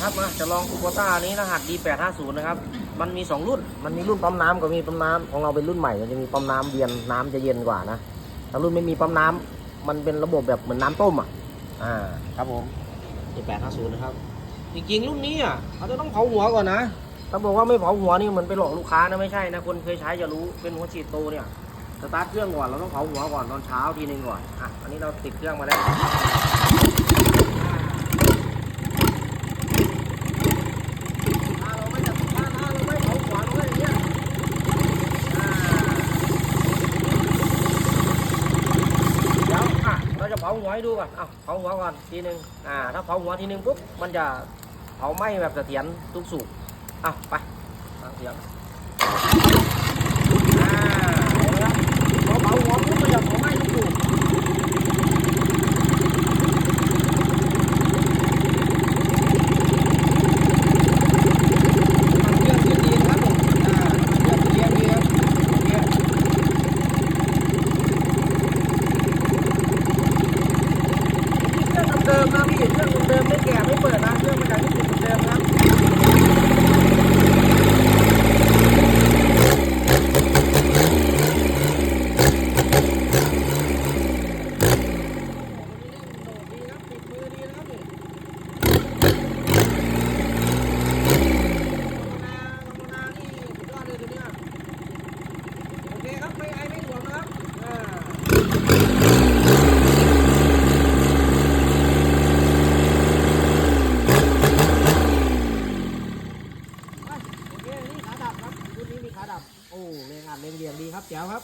ครับมาจะลองคูโบต้านี้รหัส D850 นะครับมันมี 2 รุ่น มันมีรุ่นปั๊มน้ำกับมีปั๊มน้ำของเราเป็นรุ่นใหม่มันจะมีปั๊มน้ำเย็นน้ำจะเย็นกว่านะถ้ารุ่นไม่มีปั๊มน้ำมันเป็นระบบแบบเหมือนน้ำต้มอะอ่าครับผม D850 นะครับจริงๆรุ่นนี้อะเขาจะต้องเผาหัวก่อนนะถ้าบอกว่าไม่เผาหัวนี่เหมือนไปหลอกลูกค้านะไม่ใช่นะคนเคยใช้จะรู้เป็นหัวฉีดโตเนี่ยสตาร์ทเครื่องก่อนเราต้องเผาหัวก่อนตอนเช้าทีนึงก่อนอะอันนี้เราติดเครื่องมาแล้ว ถ้าเราไม่จับถ้าถ้าเราไม่เผาหัวเราไม่อย่างเงี้ยอ่าเดี๋ยวอะเราจะเผาหัวให้ดูก่อนเอาเผาหัวก่อนทีหนึ่งอ่า ถ้าเผาหัวทีหนึ่งปุ๊บ มันจะเผาไหม้แบบเสถียรทุกสูบอะไปฟังเสียงอ่าเห็นไหมครับพอเผาหัวปุ๊บมันจะเผาไหม้ทุกสูบน้ำมันเครื่องเสียงดีนะครับผมอ่าน้ำมันเครื่องเสียงดีครับเนี่ย เครื่องเดิม โอ้เรีงอัดเรีงเรียงดีครับเจ๋วครับ